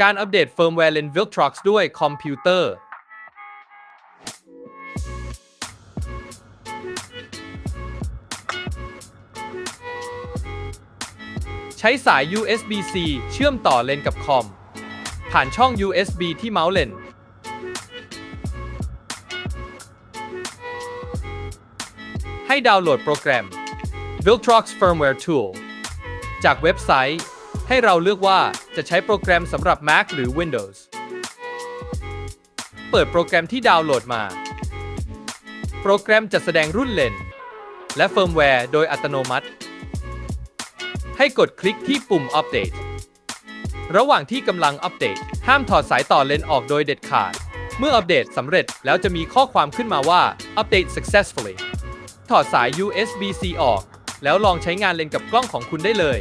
การอัปเดตเฟิร์มแวร์เลน Viltrox ด้วยคอมพิวเตอร์ ใช้สาย USB-C เชื่อมต่อเลนกับคอม ผ่านช่อง USB ที่เมาส์เลนให้ดาวน์โหลดโปรแกรม Viltrox Firmware Tool จากเว็บไซต์ ให้เราเลือกว่าจะใช้โปรแกรมสำหรับ Mac หรือ Windows เปิดโปรแกรมที่ดาวน์โหลดมา โปรแกรมจะแสดงรุ่นเลน และเฟิร์มแวร์โดยอัตโนมัติ ให้กดคลิกที่ปุ่ม Update ระหว่างที่กำลังอัปเดต ห้ามถอดสายต่อเลนออกโดยเด็ดขาด เมื่ออัปเดตสำเร็จแล้วจะมีข้อความขึ้นมาว่า Update successfully ถอดสาย USB-C ออก แล้วลองใช้งานเลนกับกล้องของคุณได้เลย